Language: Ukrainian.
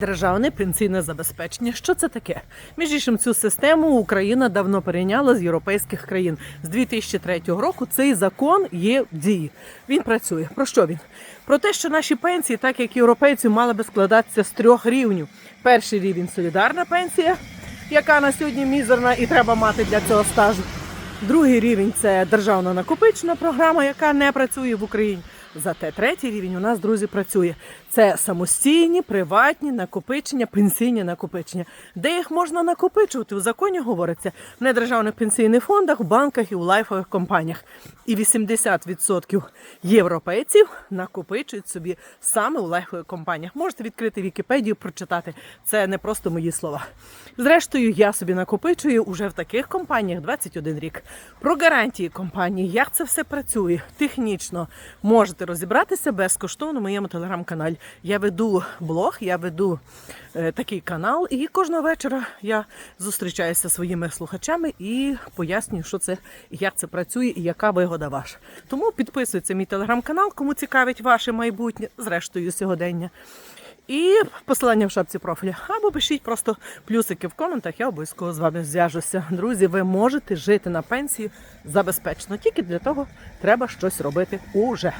Державне пенсійне забезпечення. Що це таке? Між іншим, цю систему Україна давно перейняла з європейських країн. З 2003 року цей закон є в дії. Він працює. Про що він? Про те, що наші пенсії, так як європейці, мали би складатися з трьох рівнів. Перший рівень солідарна пенсія, яка на сьогодні мізерна і треба мати для цього стажу. Другий рівень це державна накопичена програма, яка не працює в Україні. Зате третій рівень у нас, друзі, працює. Це самостійні, приватні накопичення, пенсійні накопичення. Де їх можна накопичувати? У законі говориться в недержавних пенсійних фондах, в банках і у лайфових компаніях. І 80% європейців накопичують собі саме у лайфових компаніях. Можете відкрити Вікіпедію, прочитати. Це не просто мої слова. Зрештою, я собі накопичую уже в таких компаніях 21 рік. Про гарантії компанії, як це все працює технічно, можете розібратися безкоштовно в моєму телеграм-каналі. Я веду блог, я веду е, такий канал, і кожного вечора я зустрічаюся зі своїми слухачами і пояснюю, що це, як це працює, і яка вигода ваша. Тому підписуйте мій телеграм-канал, кому цікавить ваше майбутнє, зрештою сьогодення. І посилання в шапці профіля. Або пишіть просто плюсики в коментах, я обов'язково з вами зв'яжуся. Друзі, ви можете жити на пенсію забезпечено. Тільки для того треба щось робити уже.